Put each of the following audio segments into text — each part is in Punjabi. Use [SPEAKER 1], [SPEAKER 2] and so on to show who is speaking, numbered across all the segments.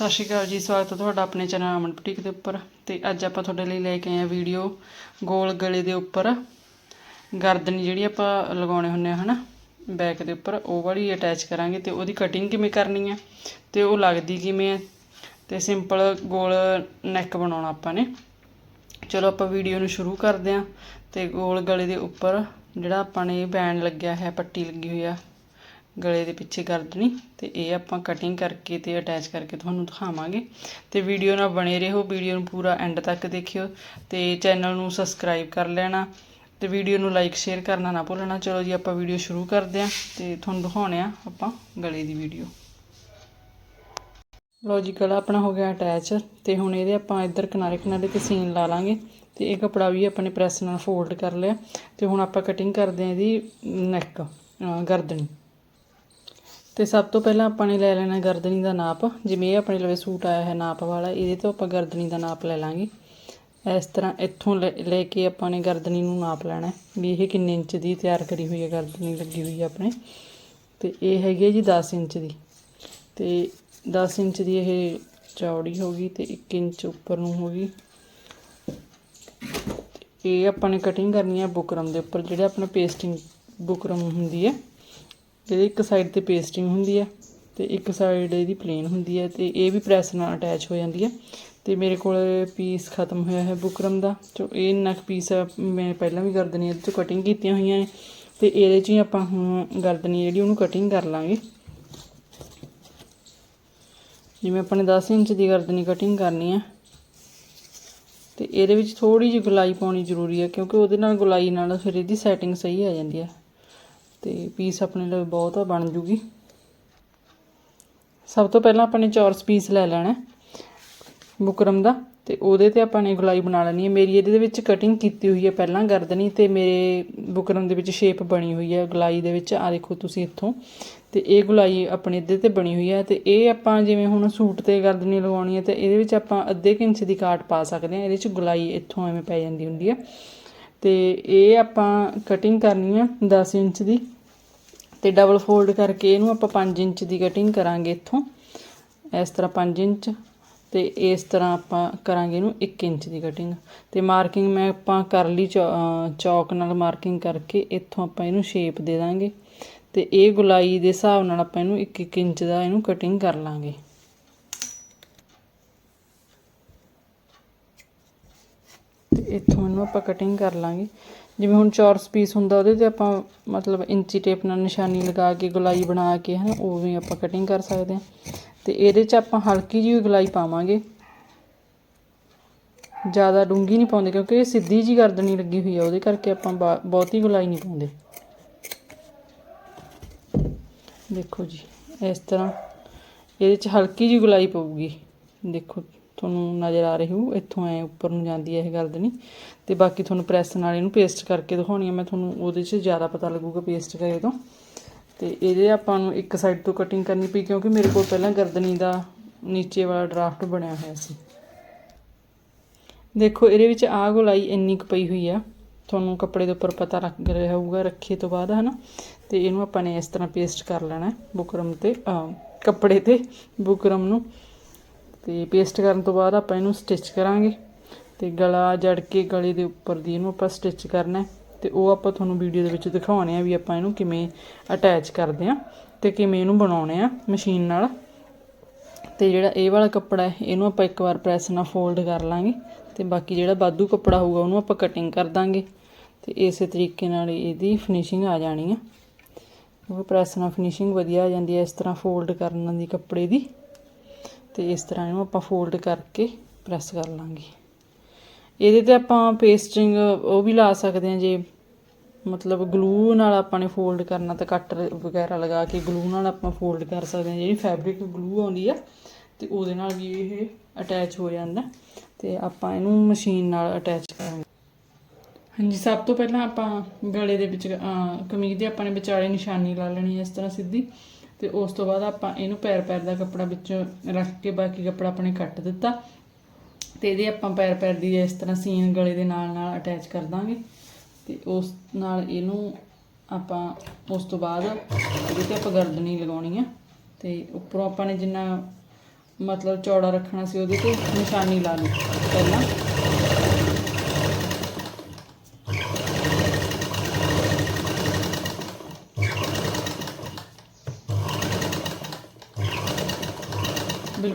[SPEAKER 1] ਸਤਿ ਸ਼੍ਰੀ ਅਕਾਲ ਜੀ, ਸਵਾਗਤ ਹੈ ਤੁਹਾਡਾ ਆਪਣੇ ਚੈਨਲ ਅਮਨ ਬੁਟੀਕ ਦੇ ਉੱਪਰ। ਤੇ ਅੱਜ ਆਪਾਂ ਤੁਹਾਡੇ ਲਈ ਲੈ ਕੇ ਆਏ ਆ ਵੀਡੀਓ ਗੋਲ ਗਲੇ ਦੇ ਉੱਪਰ। ਗਰਦਨ ਜਿਹੜੀ ਆਪਾਂ ਲਗਾਉਣੇ ਹੁੰਨੇ ਆ, ਹਨਾ, ਬੈਕ ਦੇ ਉੱਪਰ, ਉਹ ਵਾਲੀ ਅਟੈਚ ਕਰਾਂਗੇ ਤੇ ਉਹਦੀ ਕਟਿੰਗ ਕਿਵੇਂ ਕਰਨੀ ਹੈ ਤੇ ਉਹ ਲੱਗਦੀ ਕਿਵੇਂ ਹੈ ਤੇ ਸਿੰਪਲ ਗੋਲ ਨੈਕ ਬਣਾਉਣਾ ਆਪਾਂ ਨੇ। ਚਲੋ ਆਪਾਂ ਵੀਡੀਓ ਨੂੰ ਸ਼ੁਰੂ ਕਰਦੇ ਹਾਂ ਤੇ ਗੋਲ ਗਲੇ ਦੇ ਉੱਪਰ ਜਿਹੜਾ ਆਪਾਂ ਨੇ ਬੈਂਡ ਲੱਗਿਆ ਹੈ, ਪੱਟੀ ਲੱਗੀ ਹੋਈ ਆ ਗਲੇ ਦੇ ਪਿੱਛੇ ਗਰਦਨੀ ਤੇ ਇਹ ਆਪਾਂ ਕਟਿੰਗ ਕਰਕੇ ਤੇ ਅਟੈਚ ਕਰਕੇ ਤੁਹਾਨੂੰ ਦਿਖਾਵਾਂਗੇ। ਤੇ ਵੀਡੀਓ ਨਾਲ ਬਣੇ ਰਹੋ ਵੀਡੀਓ ਨੂੰ ਪੂਰਾ ਐਂਡ ਤੱਕ ਦੇਖਿਓ ਤੇ ਚੈਨਲ ਨੂੰ ਸਬਸਕ੍ਰਾਈਬ ਕਰ ਲੈਣਾ ਤੇ ਵੀਡੀਓ ਨੂੰ ਲਾਈਕ ਸ਼ੇਅਰ ਕਰਨਾ ਨਾ ਭੁੱਲਣਾ। ਚਲੋ ਜੀ, ਆਪਾਂ ਵੀਡੀਓ ਸ਼ੁਰੂ ਕਰਦੇ ਹਾਂ ਤੇ ਤੁਹਾਨੂੰ ਦਿਖਾਉਣੇ ਆ ਆਪਾਂ ਗਲੇ ਦੀ ਵੀਡੀਓ ਲੋ ਜੀ, ਗਲਾ ਆਪਣਾ ਹੋ ਗਿਆ ਅਟੈਚ ਤੇ ਹੁਣ ਇਹਦੇ ਆਪਾਂ ਇੱਧਰ ਕਿਨਾਰੇ ਕਿਨਾਰੇ ਤੇ ਸੀਨ ਲਾ ਲਾਂਗੇ ਤੇ ਇਹ ਕਪੜਾ ਵੀ ਆਪਣੇ ਪ੍ਰੈਸ ਨਾਲ ਫੋਲਡ ਕਰ ਲਿਆ ਤੇ ਹੁਣ ਆਪਾਂ ਕਟਿੰਗ ਕਰਦੇ ਹਾਂ ਇਹਦੀ ਨੈਕ ਗਰਦਨੀ। ਤੇ ਸਭ ਤੋਂ ਪਹਿਲਾਂ ਆਪਾਂ ਨੇ ਲੈ ਲੈਣਾ ਗਰਦਨੀ ਦਾ ਨਾਪ। ਜਿਵੇਂ ਇਹ ਆਪਣੇ ਲਵੇ ਸੂਟ ਆਇਆ ਹੈ ਨਾਪ ਵਾਲਾ, ਇਹਦੇ ਤੋਂ ਆਪਾਂ ਗਰਦਨੀ ਦਾ ਨਾਪ ਲੈ ਲਾਂਗੇ। ਇਸ ਤਰ੍ਹਾਂ ਇੱਥੋਂ ਲੈ ਲੈ ਕੇ ਆਪਾਂ ਨੇ ਗਰਦਨੀ ਨੂੰ ਨਾਪ ਲੈਣਾ ਵੀ ਇਹ ਕਿੰਨੇ ਇੰਚ ਦੀ ਤਿਆਰ ਕਰੀ ਹੋਈ ਹੈ ਗਰਦਨੀ, ਲੱਗੀ ਹੋਈ ਹੈ ਆਪਣੇ। ਤੇ ਇਹ ਹੈਗੀ ਹੈ ਜੀ 10 ਇੰਚ ਦੀ। ਤੇ 10 ਇੰਚ ਦੀ ਇਹ ਚੌੜੀ ਹੋ ਗਈ ਤੇ 1 ਇੰਚ ਉੱਪਰ ਨੂੰ ਹੋ ਗਈ। ਇਹ ਆਪਾਂ ਨੇ ਕਟਿੰਗ ਕਰਨੀ ਹੈ ਬੁਕਰਮ ਦੇ ਉੱਪਰ, ਜਿਹੜੇ ਆਪਣਾ ਪੇਸਟਿੰਗ ਬੁਕਰਮ ਹੁੰਦੀ ਹੈ। ਇਹਦੇ ਇੱਕ ਸਾਈਡ ਤੇ ਪੇਸਟਿੰਗ ਹੁੰਦੀ ਹੈ ਤੇ ਇੱਕ ਸਾਈਡ ਇਹਦੀ ਪਲੇਨ ਹੁੰਦੀ ਹੈ ਤੇ ਇਹ ਵੀ ਪ੍ਰੈਸ ਨਾਲ ਅਟੈਚ ਹੋ ਜਾਂਦੀ ਹੈ ਤੇ ਮੇਰੇ ਕੋਲ ਪੀਸ ਖਤਮ ਹੋਇਆ ਹੈ ਬੁਕਰਮ ਦਾ ਜੋ ਇਹ ਇੰਨਾ ਕੁ ਪੀਸ ਮੈਂ ਪਹਿਲਾਂ ਵੀ ਗਰਦਨੀ ਇਹਦੇ ਤੋਂ ਕਟਿੰਗ ਕੀਤੀਆਂ ਹੋਈਆਂ ਨੇ। ਤੇ ਇਹਦੇ 'ਚ ਹੀ ਆਪਾਂ ਹੁਣ ਗਰਦਨੀ ਜਿਹੜੀ ਉਹਨੂੰ ਕਟਿੰਗ ਕਰ ਲਾਂਗੇ। ਜਿਵੇਂ ਆਪਾਂ ਨੇ 10 ਇੰਚ ਦੀ ਗਰਦਨੀ ਕਟਿੰਗ ਕਰਨੀ ਹੈ ਤੇ ਇਹਦੇ ਵਿੱਚ ਥੋੜੀ ਜਿਹੀ ਗੁਲਾਈ ਪਾਉਣੀ ਜ਼ਰੂਰੀ ਹੈ ਕਿਉਂਕਿ ਉਹਦੇ ਨਾਲ ਗੁਲਾਈ ਨਾਲ ਫਿਰ ਇਹਦੀ ਸੈਟਿੰਗ ਸਹੀ ਆ ਜਾਂਦੀ ਹੈ ਤੇ ਪੀਸ ਆਪਣੇ ਲਈ ਬਹੁਤ ਬਣ ਜੂਗੀ। ਸਭ ਤੋਂ ਪਹਿਲਾਂ ਆਪਾਂ ਨੇ ਚੌਰਸ ਪੀਸ ਲੈ ਲੈਣਾ ਬੁਕਰਮ ਦਾ, ਤੇ ਉਹਦੇ ਤੇ ਆਪਾਂ ਨੇ ਗੁਲਾਈ ਬਣਾ ਲੈਣੀ ਹੈ। ਮੇਰੀ ਇਹਦੇ ਵਿੱਚ ਕਟਿੰਗ ਕੀਤੀ ਹੋਈ ਹੈ ਪਹਿਲਾਂ ਗਰਦਨੀ, ਤੇ ਮੇਰੇ ਬੁਕਰਮ ਦੇ ਵਿੱਚ ਸ਼ੇਪ ਬਣੀ ਹੋਈ ਹੈ ਗੁਲਾਈ ਦੇ ਵਿੱਚ। ਆ ਦੇਖੋ ਤੁਸੀਂ ਇੱਥੋਂ। ਤੇ ਇਹ ਗੁਲਾਈ ਆਪਣੇ ਇਹਦੇ ਤੇ ਬਣੀ ਹੋਈ ਹੈ। ਤੇ ਇਹ ਆਪਾਂ ਜਿਵੇਂ ਹੁਣ ਸੂਟ ਤੇ ਗਰਦਨੀ ਲਗਾਉਣੀ ਹੈ, ਤੇ ਇਹਦੇ ਵਿੱਚ ਆਪਾਂ ਅੱਧੇ ਕੁ ਇੰਚ ਦੀ ਕਾਟ ਪਾ ਸਕਦੇ ਹਾਂ। ਇਹਦੇ ਵਿੱਚ ਗੁਲਾਈ ਇੱਥੋਂ ਐਵੇਂ ਪੈ ਜਾਂਦੀ ਹੁੰਦੀ ਹੈ। ਤੇ ਇਹ ਆਪਾਂ ਕਟਿੰਗ ਕਰਨੀ ਆ 10 ਇੰਚ ਦੀ ਤੇ ਡਬਲ ਫੋਲਡ ਕਰਕੇ ਇਹਨੂੰ ਆਪਾਂ 5 ਇੰਚ ਦੀ ਕਟਿੰਗ ਕਰਾਂਗੇ ਇੱਥੋਂ। ਇਸ ਤਰ੍ਹਾਂ 5 ਇੰਚ ਤੇ ਇਸ ਤਰ੍ਹਾਂ ਆਪਾਂ ਕਰਾਂਗੇ ਇਹਨੂੰ 1 ਇੰਚ ਦੀ ਕਟਿੰਗ ਤੇ ਮਾਰਕਿੰਗ ਮੈਂ ਆਪਾਂ ਕਰ ਲਈ ਚੌਕ ਨਾਲ ਮਾਰਕਿੰਗ ਕਰਕੇ ਇੱਥੋਂ ਆਪਾਂ ਇਹਨੂੰ ਸ਼ੇਪ ਦੇ ਦਾਂਗੇ। ਤੇ ਇਹ ਗੁਲਾਈ ਦੇ ਹਿਸਾਬ ਨਾਲ ਆਪਾਂ ਇਹਨੂੰ 1 1 ਇੰਚ ਦਾ ਇਹਨੂੰ ਕਟਿੰਗ ਕਰ ਲਾਂਗੇ। ਇੱਥੋਂ ਇਹਨੂੰ ਆਪਾਂ ਕਟਿੰਗ ਕਰ ਲਾਂਗੇ। ਜਿਵੇਂ ਹੁਣ ਚੌਰਸ ਪੀਸ ਹੁੰਦਾ, ਉਹਦੇ ਤੇ ਆਪਾਂ ਮਤਲਬ ਇੰਚੀ ਟੇਪ ਨਾਲ ਨਿਸ਼ਾਨੀ ਲਗਾ ਕੇ, ਗੁਲਾਈ ਬਣਾ ਕੇ, ਹਨਾ, ਉਵੇਂ ਆਪਾਂ ਕਟਿੰਗ ਕਰ ਸਕਦੇ ਹਾਂ। ਤੇ ਇਹਦੇ 'ਚ ਆਪਾਂ ਹਲਕੀ ਜਿਹੀ ਗੁਲਾਈ ਪਾਵਾਂਗੇ। ਜ਼ਿਆਦਾ ਡੂੰਗੀ ਨਹੀਂ ਪਾਉਂਦੇ, ਕਿਉਂਕਿ ਇਹ ਸਿੱਧੀ ਜੀ ਗਰਦਨੀ ਲੱਗੀ ਹੋਈ ਆ, ਉਹਦੇ ਕਰਕੇ ਆਪਾਂ ਬਹੁਤੀ ਗੁਲਾਈ ਨਹੀਂ ਪਾਉਂਦੇ। ਦੇਖੋ ਜੀ, ਇਸ ਤਰ੍ਹਾਂ ਇਹਦੇ 'ਚ ਹਲਕੀ ਜਿਹੀ ਗੁਲਾਈ ਪਊਗੀ। ਦੇਖੋ। ਤੁਹਾਨੂੰ ਨਜ਼ਰ ਆ ਰਹੀ ਹੋ ਇੱਥੋਂ ਐ ਉੱਪਰ ਨੂੰ ਜਾਂਦੀ ਹੈ ਇਹ ਗਰਦਨੀ ਤੇ ਬਾਕੀ ਤੁਹਾਨੂੰ ਪ੍ਰੈਸ ਨਾਲ ਇਹਨੂੰ ਪੇਸਟ ਕਰਕੇ ਦਿਖਾਉਣੀ ਹੈ ਮੈਂ ਤੁਹਾਨੂੰ ਉਹਦੇ 'ਚ ਜ਼ਿਆਦਾ ਪਤਾ ਲੱਗੂਗਾ ਪੇਸਟ ਕਰੇ ਤੋਂ। ਤੇ ਇਹਦੇ ਆਪਾਂ ਨੂੰ ਇੱਕ ਸਾਈਡ ਤੋਂ ਕਟਿੰਗ ਕਰਨੀ ਪਈ, ਕਿਉਂਕਿ ਮੇਰੇ ਕੋਲ ਪਹਿਲਾਂ ਗਰਦਨੀ ਦਾ ਨੀਚੇ ਵਾਲਾ ਡਰਾਫਟ ਬਣਿਆ ਹੋਇਆ ਸੀ। ਦੇਖੋ, ਇਹਦੇ ਵਿੱਚ ਆਹ ਗੋਲਾਈ ਇੰਨੀ ਕੁ ਪਈ ਹੋਈ ਆ, ਤੁਹਾਨੂੰ ਕੱਪੜੇ ਦੇ ਉੱਪਰ ਪਤਾ ਲੱਗ ਰਿਹਾ ਹੋਊਗਾ ਰੱਖੇ ਤੋਂ ਬਾਅਦ, ਹਨਾ। ਤੇ ਇਹਨੂੰ ਆਪਾਂ ਨੇ ਇਸ ਤਰ੍ਹਾਂ ਪੇਸਟ ਕਰ ਲੈਣਾ ਬੁਕਰਮ ਤੇ ਕੱਪੜੇ ਤੇ ਬੁਕਰਮ ਨੂੰ। ਤੇ ਪੇਸਟ ਕਰਨ ਤੋਂ ਬਾਅਦ ਆਪਾਂ ਇਹਨੂੰ ਸਟਿਚ ਕਰਾਂਗੇ ਤੇ ਗਲਾ ਜੜ ਕੇ ਗਲੇ ਦੇ ਉੱਪਰ ਦੀ ਇਹਨੂੰ ਆਪਾਂ ਸਟਿਚ ਕਰਨਾ ਤੇ ਉਹ ਆਪਾਂ ਤੁਹਾਨੂੰ ਵੀਡੀਓ ਦੇ ਵਿੱਚ ਦਿਖਾਉਣੇ ਆ ਵੀ ਆਪਾਂ ਇਹਨੂੰ ਕਿਵੇਂ ਅਟੈਚ ਕਰਦੇ ਆ ਤੇ ਕਿਵੇਂ ਇਹਨੂੰ ਬਣਾਉਣੇ ਆ ਮਸ਼ੀਨ ਨਾਲ। ਤੇ ਜਿਹੜਾ ਇਹ ਵਾਲਾ ਕੱਪੜਾ ਹੈ, ਇਹਨੂੰ ਆਪਾਂ ਇੱਕ ਵਾਰ ਪ੍ਰੈਸ ਨਾਲ ਫੋਲਡ ਕਰ ਲਾਂਗੇ ਤੇ ਬਾਕੀ ਜਿਹੜਾ ਬਾਦੂ ਕੱਪੜਾ ਹੋਊਗਾ ਉਹਨੂੰ ਆਪਾਂ ਕਟਿੰਗ ਕਰ ਦਾਂਗੇ। ਤੇ ਇਸੇ ਤਰੀਕੇ ਨਾਲ ਇਹਦੀ ਫਿਨਿਸ਼ਿੰਗ ਆ ਜਾਣੀ ਆ। ਉਹ ਪ੍ਰੈਸ ਨਾਲ ਫਿਨਿਸ਼ਿੰਗ ਵਧੀਆ ਆ ਜਾਂਦੀ ਹੈ ਇਸ ਤਰ੍ਹਾਂ ਫੋਲਡ ਕਰਨ ਦੀ ਕੱਪੜੇ ਦੀ। ਤੇ ਇਸ ਤਰ੍ਹਾਂ ਇਹਨੂੰ ਆਪਾਂ ਫੋਲਡ ਕਰਕੇ ਪ੍ਰੈਸ ਕਰ ਲਾਂਗੇ। ਇਹਦੇ ਤੇ ਆਪਾਂ ਪੇਸਟਿੰਗ ਉਹ ਵੀ ਲਾ ਸਕਦੇ ਹਾਂ ਜੇ ਮਤਲਬ ਗਲੂ ਨਾਲ ਆਪਾਂ ਨੇ ਫੋਲਡ ਕਰਨਾ ਤਾਂ ਕੱਟਰ ਵਗੈਰਾ ਲਗਾ ਕੇ ਗਲੂ ਨਾਲ ਆਪਾਂ ਫੋਲਡ ਕਰ ਸਕਦੇ ਹਾਂ। ਜਿਹੜੀ ਫੈਬਰਿਕ ਗਲੂ ਆਉਂਦੀ ਆ ਤੇ ਉਹਦੇ ਨਾਲ ਵੀ ਇਹ ਅਟੈਚ ਹੋ ਜਾਂਦਾ ਤੇ ਆਪਾਂ ਇਹਨੂੰ ਮਸ਼ੀਨ ਨਾਲ ਅਟੈਚ ਕਰਾਂਗੇ। ਹਾਂਜੀ, ਸਭ ਤੋਂ ਪਹਿਲਾਂ ਆਪਾਂ ਗਲੇ ਦੇ ਵਿੱਚ ਕਮੀਜ਼ ਦੇ ਆਪਾਂ ਨੇ ਵਿਚਾਲੇ ਨਿਸ਼ਾਨੀ ਲਾ ਲੈਣੀ ਹੈ ਇਸ ਤਰ੍ਹਾਂ ਸਿੱਧੀ। ਤੇ ਉਸ ਤੋਂ ਬਾਅਦ ਆਪਾਂ ਇਹਨੂੰ ਪੈਰ ਪੈਰ ਦਾ ਕੱਪੜਾ ਵਿੱਚ ਰੱਖ ਕੇ ਬਾਕੀ ਕੱਪੜਾ ਆਪਣੇ ਕੱਟ ਦਿੱਤਾ। ਤੇ ਇਹਦੇ ਆਪਾਂ ਪੈਰ ਪੈਰ ਦੀ ਇਸ ਤਰ੍ਹਾਂ ਸੀਨ ਗਲੇ ਦੇ ਨਾਲ ਨਾਲ ਅਟੈਚ ਕਰ ਦਾਂਗੇ। ਤੇ ਉਸ ਨਾਲ ਇਹਨੂੰ ਆਪਾਂ ਉਸ ਤੋਂ ਬਾਅਦ ਇਹਦੇ ਤੇ ਆਪਾਂ ਗਰਦਨੀ ਲਗਾਉਣੀ ਆ। ਤੇ ਉੱਪਰੋਂ ਆਪਾਂ ਨੇ ਜਿੰਨਾ ਮਤਲਬ ਚੌੜਾ ਰੱਖਣਾ ਸੀ ਉਹਦੇ ਤੇ ਨਿਸ਼ਾਨੀ ਲਾ ਲਈ ਪਹਿਲਾਂ।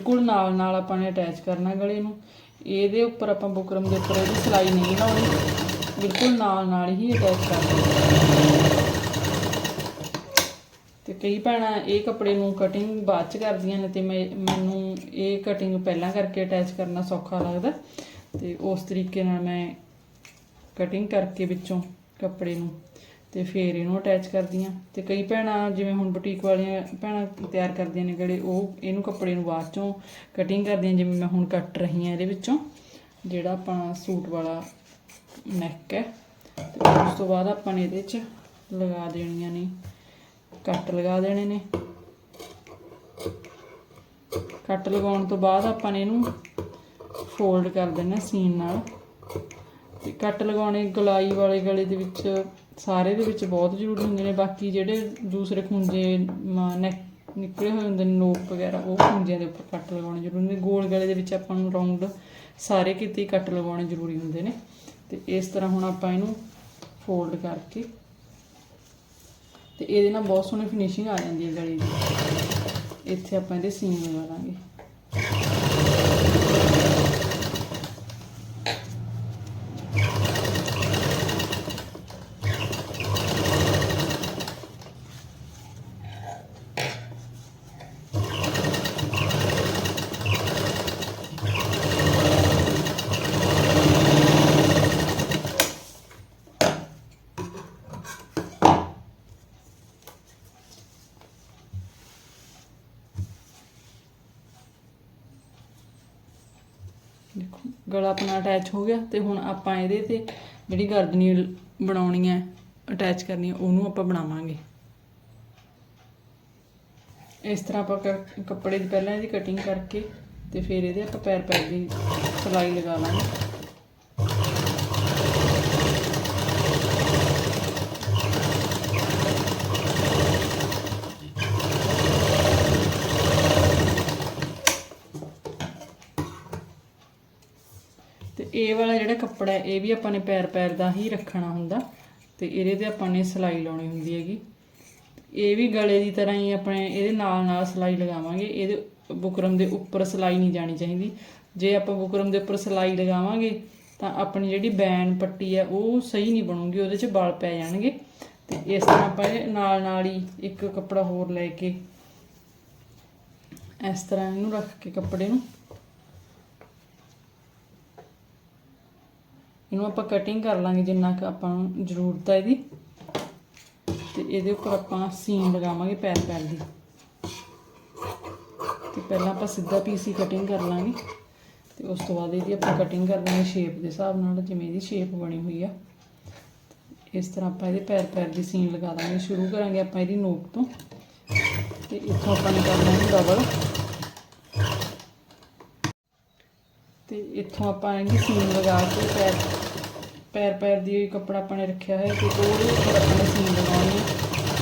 [SPEAKER 1] ਬਿਲਕੁਲ ਨਾਲ ਨਾਲ ਆਪਾਂ ਨੇ ਅਟੈਚ ਕਰਨਾ ਗਲੇ ਨੂੰ। ਇਹਦੇ ਉੱਪਰ ਆਪਾਂ ਬੁਕਰਮ ਦੇ ਉੱਪਰ ਇਹਦੀ ਸਿਲਾਈ ਨਹੀਂ ਲਾਉਣੀ। ਬਿਲਕੁਲ ਨਾਲ ਨਾਲ ਹੀ ਅਟੈਚ ਕਰਨਾ ਤੇ ਕਈ ਭੈਣਾਂ ਇਹ ਕੱਪੜੇ ਨੂੰ ਕਟਿੰਗ ਬਾਅਦ ਚ ਕਰਦੀਆਂ ਨੇ ਤੇ ਮੈਂ, ਮੈਨੂੰ ਇਹ ਕਟਿੰਗ ਪਹਿਲਾਂ ਕਰਕੇ ਅਟੈਚ ਕਰਨਾ ਸੌਖਾ ਲੱਗਦਾ। ਤੇ ਉਸ ਤਰੀਕੇ ਨਾਲ ਮੈਂ ਕਟਿੰਗ ਕਰਕੇ ਵਿੱਚੋਂ ਕੱਪੜੇ ਨੂੰ ਤੇ ਫਿਰ ਇਹਨੂੰ ਅਟੈਚ ਕਰਦੀਆਂ। ਤੇ ਕਈ ਭੈਣਾਂ ਜਿਵੇਂ ਹੁਣ ਬੁਟੀਕ ਵਾਲੀਆਂ ਭੈਣਾਂ ਤਿਆਰ ਕਰਦੀਆਂ ਨੇ ਜਿਹੜੇ, ਉਹ ਇਹਨੂੰ ਕੱਪੜੇ ਨੂੰ ਬਾਅਦ ਚੋਂ ਕਟਿੰਗ ਕਰਦੀਆਂ, ਜਿਵੇਂ ਮੈਂ ਹੁਣ ਕੱਟ ਰਹੀ ਹਾਂ ਇਹਦੇ ਵਿੱਚੋਂ, ਜਿਹੜਾ ਆਪਣਾ ਸੂਟ ਵਾਲਾ ਨੈਕ ਹੈ। ਤੇ ਉਸ ਤੋਂ ਬਾਅਦ ਆਪਾਂ ਨੇ ਇਹਦੇ 'ਚ ਲਗਾ ਦੇਣੀਆਂ ਨੇ ਕੱਟ ਲਗਾ ਦੇਣੇ ਨੇ। ਕੱਟ ਲਗਾਉਣ ਤੋਂ ਬਾਅਦ ਆਪਾਂ ਨੇ ਇਹਨੂੰ ਫੋਲਡ ਕਰ ਦੇਣਾ ਸੀਨ ਨਾਲ। ਤੇ ਕੱਟ ਲਗਾਉਣੇ ਗਲਾਈ ਵਾਲੇ ਗਲੇ ਦੇ ਵਿੱਚ ਸਾਰੇ ਦੇ ਵਿੱਚ ਬਹੁਤ ਜ਼ਰੂਰੀ ਹੁੰਦੇ ਨੇ, ਬਾਕੀ ਜਿਹੜੇ ਦੂਸਰੇ ਖੁੰਝੇ ਨੈਕ, ਨਿਕਲੇ ਹੋਏ ਹੁੰਦੇ ਨੇ, ਨੋਕ ਵਗੈਰਾ, ਉਹ ਖੁੰਝਿਆਂ ਦੇ ਉੱਪਰ ਕੱਟ ਲਗਾਉਣੇ ਜ਼ਰੂਰੀ ਨੇ। ਗੋਲ ਗਲੇ ਦੇ ਵਿੱਚ ਆਪਾਂ ਨੂੰ ਰਾਉਂਡ ਸਾਰੇ ਕਿਤੇ ਹੀ ਕੱਟ ਲਗਾਉਣੇ ਜ਼ਰੂਰੀ ਹੁੰਦੇ ਨੇ। ਤੇ ਇਸ ਤਰ੍ਹਾਂ ਹੁਣ ਆਪਾਂ ਇਹਨੂੰ ਫੋਲਡ ਕਰਕੇ ਤੇ ਇਹਦੇ ਨਾਲ ਬਹੁਤ ਸੋਹਣੀ ਫਿਨਿਸ਼ਿੰਗ ਆ ਜਾਂਦੀ ਹੈ ਗਲੇ ਦੀ। ਇੱਥੇ ਆਪਾਂ ਇਹਦੇ ਸੀਨ ਲਗਾ ਦਾਂਗੇ ਦੇਖੋ ਗਲਾ ਆਪਣਾ ਅਟੈਚ ਹੋ ਗਿਆ ਤੇ ਹੁਣ ਆਪਾਂ ਇਹਦੇ ਤੇ ਜਿਹੜੀ ਗਰਦਨੀ ਬਣਾਉਣੀ ਹੈ ਅਟੈਚ ਕਰਨੀ ਹੈ, ਉਹਨੂੰ ਆਪਾਂ ਬਣਾਵਾਂਗੇ। ਇਸ ਤਰ੍ਹਾਂ ਆਪਾਂ ਕ- ਕੱਪੜੇ ਦੀ ਪਹਿਲਾਂ ਇਹਦੀ ਕਟਿੰਗ ਕਰਕੇ ਤੇ ਫਿਰ ਇਹਦੇ ਆਪਾਂ ਪੈਰ ਪੈਰ ਦੀ ਸਿਲਾਈ ਲਗਾ ਲਾਂਗੇ ਤੇ ਇਹ ਵਾਲਾ ਜਿਹੜਾ ਕੱਪੜਾ ਇਹ ਵੀ ਆਪਾਂ ਨੇ ਪੈਰ ਪੈਰ ਦਾ ਹੀ ਰੱਖਣਾ ਹੁੰਦਾ। ਤੇ ਇਹਦੇ ਤੇ ਆਪਾਂ ਨੇ ਸਿਲਾਈ ਲਾਉਣੀ ਹੁੰਦੀ ਹੈਗੀ। ਇਹ ਵੀ ਗਲੇ ਦੀ ਤਰ੍ਹਾਂ ਹੀ ਆਪਣੇ ਇਹਦੇ ਨਾਲ ਨਾਲ ਸਿਲਾਈ ਲਗਾਵਾਂਗੇ। ਇਹਦੇ ਬੁਕਰਮ ਦੇ ਉੱਪਰ ਸਿਲਾਈ ਨਹੀਂ ਜਾਣੀ ਚਾਹੀਦੀ। ਜੇ ਆਪਾਂ ਬੁਕਰਮ ਦੇ ਉੱਪਰ ਸਿਲਾਈ ਲਗਾਵਾਂਗੇ, ਤਾਂ ਆਪਣੀ ਜਿਹੜੀ ਬੈਨ ਪੱਟੀ ਹੈ, ਉਹ ਸਹੀ ਨਹੀਂ ਬਣੂਗੀ, ਉਹਦੇ 'ਚ ਵਾਲ ਪੈ ਜਾਣਗੇ। ਤੇ ਇਸ ਤਰ੍ਹਾਂ ਆਪਾਂ ਇਹ ਨਾਲ ਨਾਲ ਹੀ ਇੱਕ ਕੱਪੜਾ ਹੋਰ ਲੈ ਕੇ, ਇਸ ਤਰ੍ਹਾਂ ਇਹਨੂੰ ਰੱਖ ਕੇ ਕੱਪੜੇ ਨੂੰ ਇਹਨੂੰ ਆਪਾਂ ਕਟਿੰਗ ਕਰ ਲਾਂਗੇ ਜਿੰਨਾ ਕੁ ਆਪਾਂ ਨੂੰ ਜ਼ਰੂਰਤ ਹੈ ਇਹਦੀ। ਤੇ ਇਹਦੇ ਉੱਪਰ ਆਪਾਂ ਸੀਨ ਲਗਾਵਾਂਗੇ ਪੈਰ ਪੈਰ ਦੀ। ਤੇ ਪਹਿਲਾਂ ਆਪਾਂ ਸਿੱਧਾ ਪੀਸ ਹੀ ਕਟਿੰਗ ਕਰ ਲਾਂਗੇ। ਤੇ ਉਸ ਤੋਂ ਬਾਅਦ ਇਹਦੀ ਆਪਾਂ ਕਟਿੰਗ ਕਰ ਲਾਂਗੇ ਸ਼ੇਪ ਦੇ ਹਿਸਾਬ ਨਾਲ, ਜਿਵੇਂ ਇਹਦੀ ਸ਼ੇਪ ਬਣੀ ਹੋਈ ਆ। ਇਸ ਤਰ੍ਹਾਂ ਆਪਾਂ ਇਹਦੇ ਪੈਰ ਪੈਰ ਦੀ ਸੀਨ ਲਗਾ ਦਾਂਗੇ। ਸ਼ੁਰੂ ਕਰਾਂਗੇ ਆਪਾਂ ਇਹਦੀ ਨੋਕ ਤੋਂ। ਤੇ ਇੱਥੋਂ ਆਪਾਂ ਨੇ ਕਰਨਾ ਹੈ ਡਬਲ ਤੇ ਇੱਥੋਂ ਆਪਾਂ ਇਹਦੀ ਸੀਨ ਲਗਾ ਕੇ ਪੈਰ ਪੈਰ ਪੈਰ ਦੀ ਕੱਪੜਾ ਆਪਾਂ ਨੇ ਰੱਖਿਆ ਹੈ ਤੇ ਉਹਦੇ ਉੱਪਰ ਆਪਾਂ ਨੇ ਸੀਨ ਲਗਾਉਣੀ ਹੈ।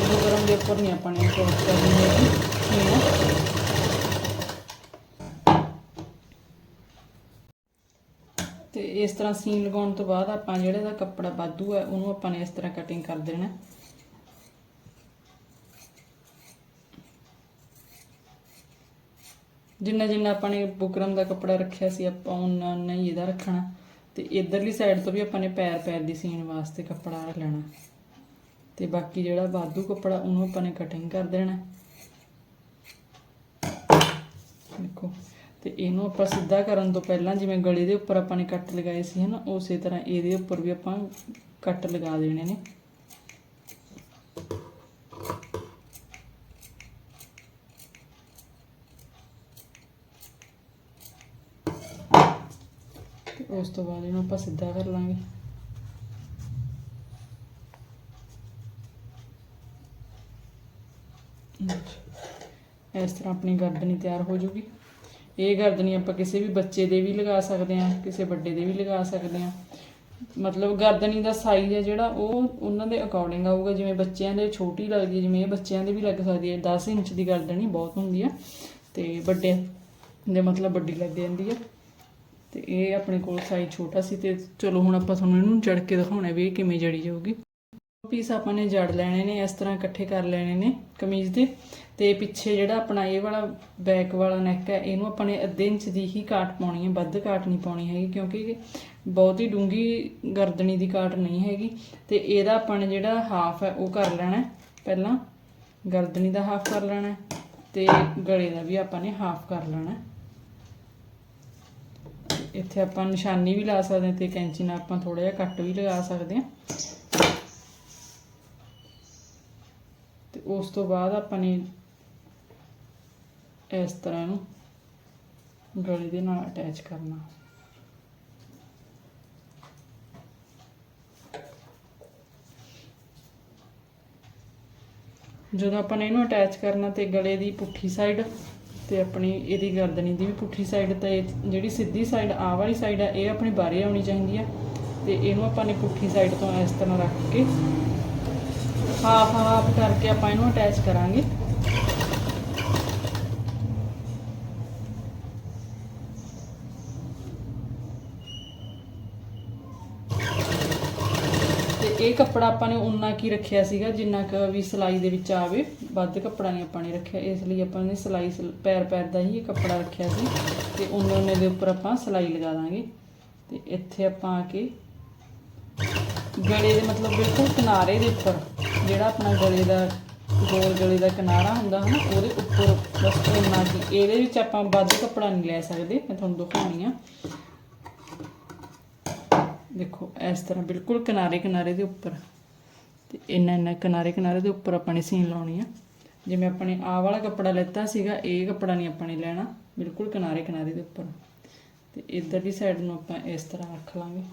[SPEAKER 1] ਉਹ ਗਰਮ ਦੇ ਉੱਪਰ ਨਹੀਂ ਆਪਾਂ ਨੇ ਅਟੈਚ ਕਰਨੀ ਹੈਗੀ। ਸੀਨ ਤੇ ਇਸ ਤਰ੍ਹਾਂ ਸੀਨ ਲਗਾਉਣ ਤੋਂ ਬਾਅਦ ਆਪਾਂ ਜਿਹੜਾ ਇਹਦਾ ਕੱਪੜਾ ਵਾਧੂ ਹੈ, ਉਹਨੂੰ ਆਪਾਂ ਨੇ ਇਸ ਤਰ੍ਹਾਂ ਕਟਿੰਗ ਕਰ ਦੇਣਾ ਜਿੰਨਾ ਜਿੰਨਾ ਆਪਾਂ ਨੇ ਬੁਕਰਮ ਦਾ ਕੱਪੜਾ ਰੱਖਿਆ ਸੀ, ਆਪਾਂ ਉਨਾ ਉਨਾ ਹੀ ਇਹਦਾ ਰੱਖਣਾ। ਤੇ ਇਧਰਲੀ ਸਾਈਡ ਤੋਂ ਵੀ ਆਪਾਂ ਨੇ ਪੈਰ ਪੈਰ ਦੀ ਸੀਨ ਵਾਸਤੇ ਕੱਪੜਾ ਰੱਖ ਲੈਣਾ। ਤੇ ਬਾਕੀ ਜਿਹੜਾ ਵਾਧੂ ਕੱਪੜਾ, ਉਹਨੂੰ ਆਪਾਂ ਨੇ ਕਟਿੰਗ ਕਰ ਦੇਣਾ। ਦੇਖੋ, ਤੇ ਇਹਨੂੰ ਆਪਾਂ ਸਿੱਧਾ ਕਰਨ ਤੋਂ ਪਹਿਲਾਂ ਜਿਵੇਂ ਗਲੇ ਦੇ ਉੱਪਰ ਆਪਾਂ ਨੇ ਕੱਟ ਲਗਾਏ ਸੀ ਹਨਾ, ਉਸੇ ਤਰ੍ਹਾਂ ਇਹਦੇ ਉੱਪਰ ਵੀ ਆਪਾਂ ਕੱਟ ਲਗਾ ਦੇਣੇ ਨੇ ਤੇ ਉਸ ਤੋਂ ਬਾਅਦ ਇਹਨੂੰ ਆਪਾਂ ਸਿੱਧਾ ਕਰ ਲਾਂਗੇ। ਇਸ ਤਰ੍ਹਾਂ ਆਪਣੀ ਗਰਦਨੀ ਤਿਆਰ ਹੋ ਜੂਗੀ। ਇਹ ਗਰਦਨੀ ਆਪਾਂ ਕਿਸੇ ਵੀ ਬੱਚੇ ਦੇ ਵੀ ਲਗਾ ਸਕਦੇ ਹਾਂ, ਕਿਸੇ ਵੱਡੇ ਦੇ ਵੀ ਲਗਾ ਸਕਦੇ ਹਾਂ। ਮਤਲਬ ਗਰਦਨੀ ਦਾ ਸਾਈਜ਼ ਹੈ ਜਿਹੜਾ, ਉਹ ਉਹਨਾਂ ਦੇ ਅਕੋਰਡਿੰਗ ਆਊਗਾ। ਜਿਵੇਂ ਬੱਚਿਆਂ ਦੇ ਛੋਟੀ ਲੱਗਦੀ ਹੈ ਜਿਵੇਂ ਇਹ ਬੱਚਿਆਂ ਦੇ ਵੀ ਲੱਗ ਸਕਦੀ ਹੈ। 10 ਇੰਚ ਦੀ ਗਰਦਨੀ ਬਹੁਤ ਹੁੰਦੀ ਹੈ ਤੇ ਵੱਡੇ ਦੇ ਮਤਲਬ ਵੱਡੀ ਲੱਗ ਜਾਂਦੀ ਹੈ। ਤੇ ਇਹ ਆਪਣੇ ਕੋਲ ਸਾਈਜ਼ ਛੋਟਾ ਸੀ ਤੇ ਚਲੋ ਹੁਣ ਆਪਾਂ ਤੁਹਾਨੂੰ ਇਹਨੂੰ ਜੜ ਕੇ ਦਿਖਾਉਣਾ ਵੀ ਇਹ ਕਿਵੇਂ ਜੜੀ ਜਾਊਗੀ। ਪੀਸ ਆਪਾਂ ਨੇ ਜੜ ਲੈਣੇ ਨੇ, ਇਸ ਤਰ੍ਹਾਂ ਇਕੱਠੇ ਕਰ ਲੈਣੇ ਨੇ ਕਮੀਜ਼ ਦੇ। ਤੇ ਪਿੱਛੇ ਜਿਹੜਾ ਆਪਣਾ ਇਹ ਵਾਲਾ ਬੈਕ ਵਾਲਾ ਨੈਕ ਹੈ, ਇਹਨੂੰ ਆਪਾਂ ਨੇ ਅੱਧੇ ਇੰਚ ਦੀ ਹੀ ਕਾਟ ਪਾਉਣੀ ਹੈ, ਵੱਧ ਕਾਟ ਨਹੀਂ ਪਾਉਣੀ ਹੈਗੀ ਕਿਉਂਕਿ ਬਹੁਤ ਹੀ ਡੂੰਗੀ ਗਰਦਨੀ ਦੀ ਕਾਟ ਨਹੀਂ ਹੈਗੀ। ਤੇ ਇਹਦਾ ਆਪਾਂ ਨੇ ਜਿਹੜਾ ਹਾਫ ਹੈ, ਉਹ ਕਰ ਲੈਣਾ ਪਹਿਲਾਂ। ਗਰਦਨੀ ਦਾ ਹਾਫ ਕਰ ਲੈਣਾ ਹੈ ਤੇ ਗਲੇ ਦਾ ਵੀ ਆਪਾਂ ਨੇ ਹਾਫ ਕਰ ਲੈਣਾ ਇੱਥੇ ਆਪਾਂ ਨਿਸ਼ਾਨੀ ਵੀ ਲਾ ਸਕਦੇ ਹਾਂ ਤੇ ਕੈਂਚੀ ਨਾਲ ਆਪਾਂ ਥੋੜਾ ਜਿਹਾ ਕੱਟ ਵੀ ਲਗਾ ਸਕਦੇ ਹਾਂ। ਤੇ ਉਸ ਤੋਂ ਬਾਅਦ ਆਪਾਂ ਨੇ ਇਸ ਤਰ੍ਹਾਂ ਇਹਨੂੰ ਗਲੇ ਦੇ ਨਾਲ ਅਟੈਚ ਕਰਨਾ। ਜਦੋਂ ਆਪਾਂ ਨੇ ਇਹਨੂੰ ਅਟੈਚ ਕਰਨਾ ਤੇ ਗਲੇ ਦੀ ਪੁੱਠੀ ਸਾਈਡ ਤੇ ਆਪਣੀ ਇਹਦੀ ਗਰਦਨੀ ਦੀ ਵੀ ਪੁੱਠੀ ਸਾਈਡ ਤੇ ਜਿਹੜੀ ਸਿੱਧੀ ਸਾਈਡ ਆ ਵਾਲੀ ਸਾਈਡ ਆ, ਇਹ ਆਪਣੀ ਬਾਹਰੇ ਆਉਣੀ ਚਾਹੀਦੀ ਆ। ਤੇ ਇਹਨੂੰ ਆਪਾਂ ਨੇ ਪੁੱਠੀ ਸਾਈਡ ਤੋਂ ਇਸ ਤਰ੍ਹਾਂ ਰੱਖ ਕੇ ਹਾਫ ਹਾਫ ਕਰਕੇ ਆਪਾਂ ਇਹਨੂੰ ਅਟੈਚ ਕਰਾਂਗੇ। ਇਹ ਕੱਪੜਾ ਆਪਾਂ ਨੇ ਉਨਾ ਕੀ ਰੱਖਿਆ ਸੀਗਾ, ਜਿੰਨਾ ਕੁ ਵੀ ਸਿਲਾਈ ਦੇ ਵਿੱਚ ਆਵੇ, ਵੱਧ ਕੱਪੜਾ ਨਹੀਂ ਆਪਾਂ ਨੇ ਰੱਖਿਆ। ਇਸ ਲਈ ਆਪਾਂ ਨੇ ਸਿਲਾਈ ਸਿਲ- ਪੈਰ ਪੈਰ ਦਾ ਹੀ ਇਹ ਕੱਪੜਾ ਰੱਖਿਆ ਸੀ ਤੇ ਉਨੇ ਉਨੇ ਦੇ ਉੱਪਰ ਆਪਾਂ ਸਿਲਾਈ ਲਗਾ ਦਾਂਗੇ। ਤੇ ਇੱਥੇ ਆਪਾਂ ਆ ਕੇ ਗਲੇ ਦੇ ਮਤਲਬ ਬਿਲਕੁਲ ਕਿਨਾਰੇ ਦੇ ਉੱਪਰ, ਜਿਹੜਾ ਆਪਣਾ ਗਲੇ ਦਾ, ਗੋਲ ਗਲੇ ਦਾ ਕਿਨਾਰਾ ਹੁੰਦਾ ਹੈ ਨਾ ਉਹਦੇ ਉੱਪਰ ਬਸ ਇੰਨਾ ਕਿ, ਇਹਦੇ ਵਿੱਚ ਆਪਾਂ ਵੱਧ ਕੱਪੜਾ ਨਹੀਂ ਲੈ ਸਕਦੇ, ਮੈਂ ਤੁਹਾਨੂੰ ਦਿਖਾਉਣੀ ਆ। ਦੇਖੋ, ਇਸ ਤਰ੍ਹਾਂ ਬਿਲਕੁਲ ਕਿਨਾਰੇ ਕਿਨਾਰੇ ਦੇ ਉੱਪਰ। ਤੇ ਇੰਨਾ ਇੰਨਾ ਕਿਨਾਰੇ ਕਿਨਾਰੇ ਦੇ ਉੱਪਰ ਆਪਾਂ ਨੇ ਸੀਨ ਲਾਉਣੀ ਆ। ਜਿਵੇਂ ਆਪਣੇ ਆਹ ਵਾਲਾ ਕੱਪੜਾ ਲੈਤਾ ਸੀਗਾ, ਇਹ ਕੱਪੜਾ ਨਹੀਂ ਆਪਾਂ ਨੇ ਲੈਣਾ। ਬਿਲਕੁਲ ਕਿਨਾਰੇ ਕਿਨਾਰੇ ਦੇ ਉੱਪਰ। ਤੇ ਇਧਰਲੀ ਸਾਈਡ ਨੂੰ ਆਪਾਂ ਇਸ ਤਰ੍ਹਾਂ ਰੱਖ ਲਾਂਗੇ।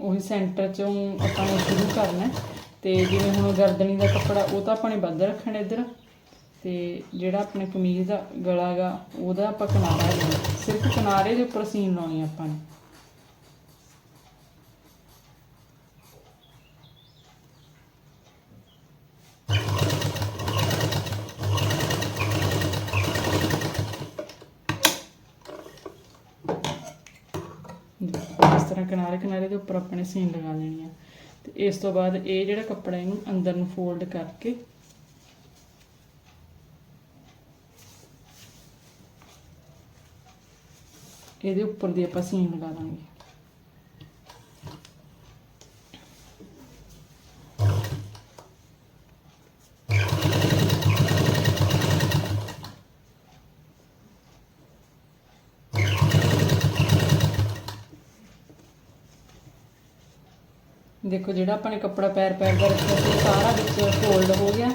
[SPEAKER 1] ਉਹੀ ਸੈਂਟਰ ਚੋਂ ਆਪਾਂ ਨੇ ਸ਼ੁਰੂ ਕਰਨਾ। ਹੈ। ਤੇ ਜਿਵੇਂ ਹੁਣ ਗਰਦਨੀ ਦਾ ਕੱਪੜਾ, ਉਹ ਤਾਂ ਆਪਾਂ ਨੇ ਵੱਧ ਰੱਖਣਾ ਇੱਧਰ। ਤੇ ਜਿਹੜਾ ਆਪਣੇ ਕਮੀਜ਼ ਦਾ ਗਲਾ ਹੈਗਾ, ਉਹਦਾ ਆਪਾਂ ਕਿਨਾਰਾ ਲੈਣਾ ਸਿਰਫ ਕਿਨਾਰੇ ਦੇ ਉੱਪਰ ਸੀਨ ਲਾਉਣੀ ਆਪਾਂ ਨੇ। ਇਸ ਤਰ੍ਹਾਂ ਕਿਨਾਰੇ ਕਿਨਾਰੇ ਦੇ ਉੱਪਰ ਆਪਣੇ ਸੀਨ ਲਗਾ ਲੈਣੀ ਆ। ਤੇ ਇਸ ਤੋਂ ਬਾਅਦ ਇਹ ਜਿਹੜਾ ਕੱਪੜਾ ਇਹਨੂੰ ਅੰਦਰ ਨੂੰ ਫੋਲਡ ਕਰਕੇ ਇਹਦੇ ਉੱਪਰ ਦੀ ਆਪਾਂ ਸੀਨ ਲਗਾ ਦਾਂਗੇ। ਦੇਖੋ ਜਿਹੜਾ ਆਪਾਂ ਨੇ ਕੱਪੜਾ ਪੈਰ ਪੈਰ ਦਾ ਰੱਖਿਆ ਸੀ ਸਾਰਾ ਵਿੱਚ ਫੋਲਡ ਹੋ ਗਿਆ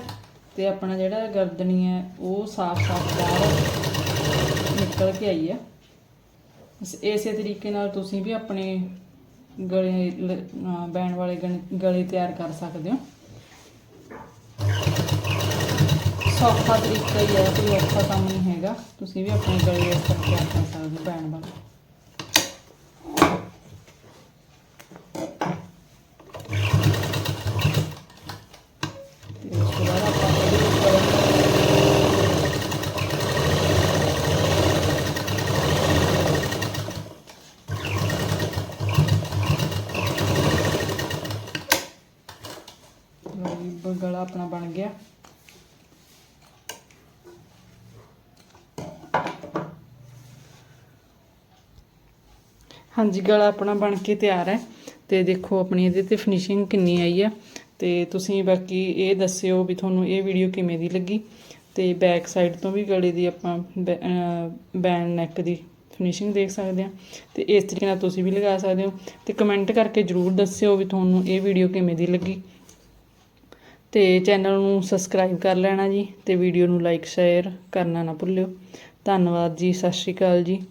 [SPEAKER 1] ਤੇ ਆਪਣਾ ਜਿਹੜਾ ਗਰਦਨੀ ਹੈ, ਉਹ ਸਾਫ਼-ਸਾਫ਼ ਬਾਹਰ ਨਿਕਲ ਕੇ ਆਈ ਹੈ। ਇਸੇ ਤਰੀਕੇ ਨਾਲ ਤੁਸੀਂ ਵੀ ਆਪਣੇ ਗਲੇ ਲ- ਬੈਣ ਵਾਲੇ ਗਣ- ਗਲੇ ਤਿਆਰ ਕਰ ਸਕਦੇ ਹੋ। ਸੌਖਾ ਤਰੀਕਾ ਹੀ ਹੈ, ਕੋਈ ਔਖਾ ਕੰਮ ਨਹੀਂ ਹੈਗਾ। ਤੁਸੀਂ ਵੀ ਆਪਣੇ ਗਲੇ ਇਸ ਤਰ੍ਹਾਂ ਤਿਆਰ ਕਰ ਸਕਦੇ ਹੋ, ਬੈਣ ਵਾਲੇ ਤੇ ਉਸ ਤੋਂ ਬਾਅਦ ਆਪਾਂ ਇਹਦੇ ਉੱਪਰ ਲਓ ਜੀ, ਬ- ਗਲਾ ਆਪਣਾ ਬਣ ਗਿਆ ਹਾਂਜੀ, ਗਲਾ ਆਪਣਾ ਬਣ ਕੇ ਤਿਆਰ ਹੈ। ਤੇ ਦੇਖੋ ਆਪਣੀ ਇਹਦੇ ਤੇ ਫਿਨਿਸ਼ਿੰਗ ਕਿੰਨੀ ਆਈ ਆ ਤੇ ਤੁਸੀਂ ਬਾਕੀ ਇਹ ਦੱਸਿਓ ਵੀ ਤੁਹਾਨੂੰ ਇਹ ਵੀਡੀਓ ਕਿਵੇਂ ਦੀ ਲੱਗੀ। ਤੇ ਬੈਕ ਸਾਈਡ ਤੋਂ ਵੀ ਗਲੇ ਦੀ ਆਪਾਂ ਬੈਂਡ ਨੈਕ ਦੀ ਫਿਨਿਸ਼ਿੰਗ ਦੇਖ ਸਕਦੇ ਆ ਤੇ ਇਸ ਤਰੀਕੇ ਨਾਲ ਤੁਸੀਂ ਵੀ ਲਗਾ ਸਕਦੇ ਹੋ। ਤੇ ਕਮੈਂਟ ਕਰਕੇ ਜਰੂਰ ਦੱਸਿਓ ਵੀ ਤੁਹਾਨੂੰ ਇਹ ਵੀਡੀਓ ਕਿਵੇਂ ਦੀ ਲੱਗੀ। ਤੇ ਚੈਨਲ ਨੂੰ ਸਬਸਕ੍ਰਾਈਬ ਕਰ ਲੈਣਾ ਜੀ। ਤੇ ਵੀਡੀਓ ਨੂੰ ਲਾਈਕ ਸ਼ੇਅਰ ਕਰਨਾ ਨਾ ਭੁੱਲਿਓ। ਧੰਨਵਾਦ ਜੀ, ਸਤਿ ਸ਼੍ਰੀ ਅਕਾਲ ਜੀ।